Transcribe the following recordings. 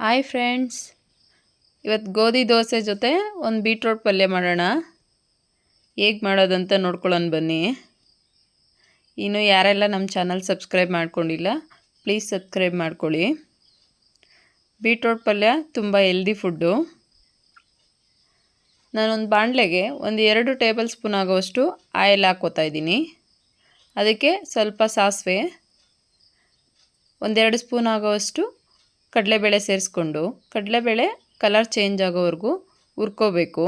Hi friends. ಇವತ್ತು ಗೋಧಿ ದೋಸೆ ಜೊತೆ ಒಂದು ಬೀಟ್ರೋಟ್ ಪಲ್ಯ ಮಾಡೋಣ. ಹೇಗೆ ಮಾಡೋದಂತ ನೋಡ್ಕೊಳ್ಳೋಣ ಬನ್ನಿ. ಇನ್ನು ಯಾರೆಲ್ಲ ನಮ್ಮ ಚಾನಲ್ ಸಬ್ಸ್ಕ್ರೈಬ್ ಮಾಡ್ಕೊಂಡಿಲ್ಲ, ಪ್ಲೀಸ್ ಸಬ್ಸ್ಕ್ರೈಬ್ ಮಾಡ್ಕೊಳ್ಳಿ. ಬೀಟ್ರೋಟ್ ಪಲ್ಯ ತುಂಬ ಹೆಲ್ದಿ ಫುಡ್ಡು. ನಾನೊಂದು ಬಾಣಲೆಗೆ ಒಂದು ಎರಡು ಟೇಬಲ್ ಸ್ಪೂನ್ ಆಗೋವಷ್ಟು ಆಯಿಲ್ ಹಾಕ್ಕೋತಾ ಇದ್ದೀನಿ. ಅದಕ್ಕೆ ಸ್ವಲ್ಪ ಸಾಸಿವೆ, ಒಂದೆರಡು ಸ್ಪೂನ್ ಆಗೋವಷ್ಟು ಕಡಲೆಬೇಳೆ ಸೇರಿಸ್ಕೊಂಡು, ಕಡಲೆಬೇಳೆ ಕಲರ್ ಚೇಂಜ್ ಆಗೋವರೆಗೂ ಹುರ್ಕೋಬೇಕು.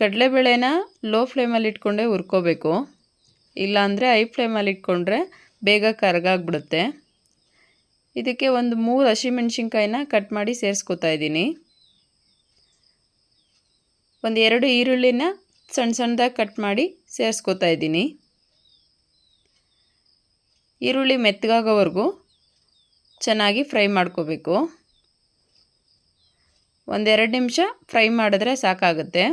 ಕಡಲೆಬೇಳೆನ ಲೋ ಫ್ಲೇಮಲ್ಲಿ ಇಟ್ಕೊಂಡೇ ಹುರ್ಕೋಬೇಕು. ಇಲ್ಲಾಂದರೆ ಹೈ ಫ್ಲೇಮಲ್ಲಿ ಇಟ್ಕೊಂಡ್ರೆ ಬೇಗ ಕರಗಾಗ್ಬಿಡುತ್ತೆ. ಇದಕ್ಕೆ ಒಂದು ಮೂರು ಹಸಿಮೆಣ್ಸಿನ್ಕಾಯಿನ ಕಟ್ ಮಾಡಿ ಸೇರಿಸ್ಕೊತಾ ಇದ್ದೀನಿ. ಒಂದು ಎರಡು ಈರುಳ್ಳಿನ ಸಣ್ಣ ಸಣ್ಣದಾಗಿ ಕಟ್ ಮಾಡಿ ಸೇರಿಸ್ಕೊತಾ ಇದ್ದೀನಿ. ಈರುಳ್ಳಿ ಮೆತ್ತಗಾಗೋವರೆಗೂ ಚೆನ್ನಾಗಿ ಫ್ರೈ ಮಾಡ್ಕೋಬೇಕು. ಒಂದೆರಡು ನಿಮಿಷ ಫ್ರೈ ಮಾಡಿದ್ರೆ ಸಾಕಾಗುತ್ತೆ.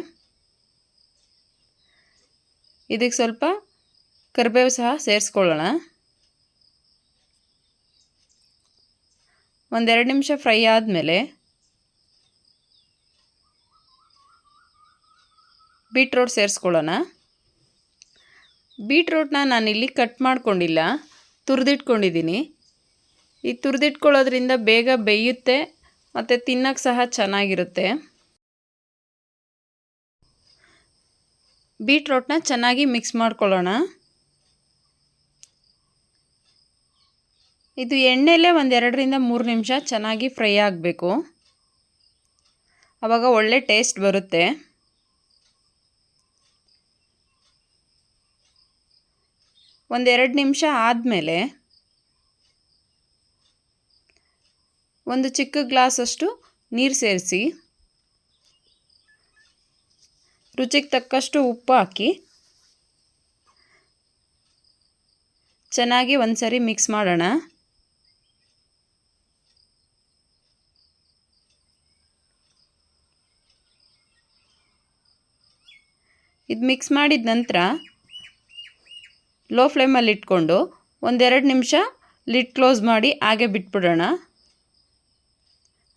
ಇದಕ್ಕೆ ಸ್ವಲ್ಪ ಕರಿಬೇವು ಸಹ ಸೇರಿಸ್ಕೊಳ್ಳೋಣ. ಒಂದೆರಡು ನಿಮಿಷ ಫ್ರೈ ಆದಮೇಲೆ ಬೀಟ್ರೋಟ್ ಸೇರಿಸ್ಕೊಳ್ಳೋಣ. ಬೀಟ್ರೋಟ್ನ ನಾನಿಲ್ಲಿ ಕಟ್ ಮಾಡ್ಕೊಂಡಿಲ್ಲ, ತುರಿದಿಟ್ಕೊಂಡಿದ್ದೀನಿ. ಈ ತುರಿದಿಟ್ಕೊಳ್ಳೋದ್ರಿಂದ ಬೇಗ ಬೇಯುತ್ತೆ, ಮತ್ತು ತಿನ್ನೋಕ್ಕೆ ಸಹ ಚೆನ್ನಾಗಿರುತ್ತೆ. ಬೀಟ್ರೋಟ್ನ ಚೆನ್ನಾಗಿ ಮಿಕ್ಸ್ ಮಾಡ್ಕೊಳ್ಳೋಣ. ಇದು ಎಣ್ಣೆಲೇ ಒಂದು ಎರಡರಿಂದ ಮೂರು ನಿಮಿಷ ಚೆನ್ನಾಗಿ ಫ್ರೈ ಆಗಬೇಕು. ಆವಾಗ ಒಳ್ಳೆ ಟೇಸ್ಟ್ ಬರುತ್ತೆ. ಒಂದೆರಡು ನಿಮಿಷ ಆದಮೇಲೆ ಒಂದು ಚಿಕ್ಕ ಗ್ಲಾಸಷ್ಟು ನೀರು ಸೇರಿಸಿ, ರುಚಿಗೆ ತಕ್ಕಷ್ಟು ಉಪ್ಪು ಹಾಕಿ, ಚೆನ್ನಾಗಿ ಒಂದು ಸರಿ ಮಿಕ್ಸ್ ಮಾಡೋಣ. ಇದು ಮಿಕ್ಸ್ ಮಾಡಿದ ನಂತರ ಲೋ ಫ್ಲೇಮಲ್ಲಿ ಇಟ್ಕೊಂಡು ಒಂದೆರಡು ನಿಮಿಷ ಲಿಡ್ ಕ್ಲೋಸ್ ಮಾಡಿ, ಹಾಗೆ ಬಿಟ್ಬಿಡೋಣ.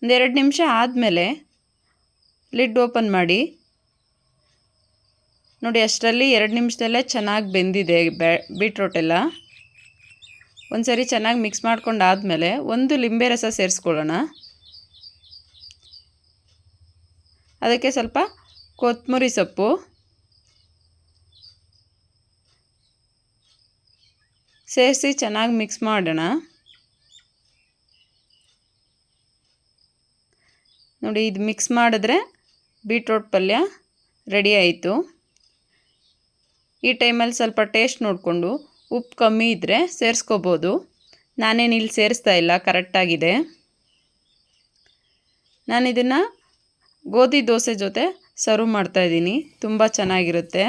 ಒಂದೆರಡು ನಿಮಿಷ ಆದಮೇಲೆ ಲಿಡ್ ಓಪನ್ ಮಾಡಿ. ನೋಡಿ, ಅಷ್ಟರಲ್ಲಿ ಎರಡು ನಿಮಿಷದಲ್ಲೇ ಚೆನ್ನಾಗಿ ಬೆಂದಿದೆ ಬೀಟ್ರೋಟೆಲ್ಲ ಒಂದು ಸರಿ ಚೆನ್ನಾಗಿ ಮಿಕ್ಸ್ ಮಾಡ್ಕೊಂಡು ಆದಮೇಲೆ ಒಂದು ಲಿಂಬೆ ರಸ ಸೇರಿಸ್ಕೊಳ್ಳೋಣ. ಅದಕ್ಕೆ ಸ್ವಲ್ಪ ಕೊತ್ತಂಬರಿ ಸೊಪ್ಪು. ಸೇರಿಸಿ ಚೆನ್ನಾಗಿ ಮಿಕ್ಸ್ ಮಾಡೋಣ. ನೋಡಿ, ಇದು ಮಿಕ್ಸ್ ಮಾಡಿದ್ರೆ ಬೀಟ್ರೋಟ್ ಪಲ್ಯ ರೆಡಿ ಆಯಿತು. ಈ ಟೈಮಲ್ಲಿ ಸ್ವಲ್ಪ ಟೇಸ್ಟ್ ನೋಡಿಕೊಂಡು ಉಪ್ಪು ಕಮ್ಮಿ ಇದ್ದರೆ ಸೇರಿಸ್ಕೋಬೋದು. ನಾನೇನು ಇಲ್ಲಿ ಸೇರಿಸ್ತಾ ಇಲ್ಲ ಕರೆಕ್ಟಾಗಿದೆ ನಾನು ಇದನ್ನು ಗೋಧಿ ದೋಸೆ ಜೊತೆ ಸರ್ವ್ ಮಾಡ್ತಾಯಿದ್ದೀನಿ ತುಂಬ ಚೆನ್ನಾಗಿರುತ್ತೆ.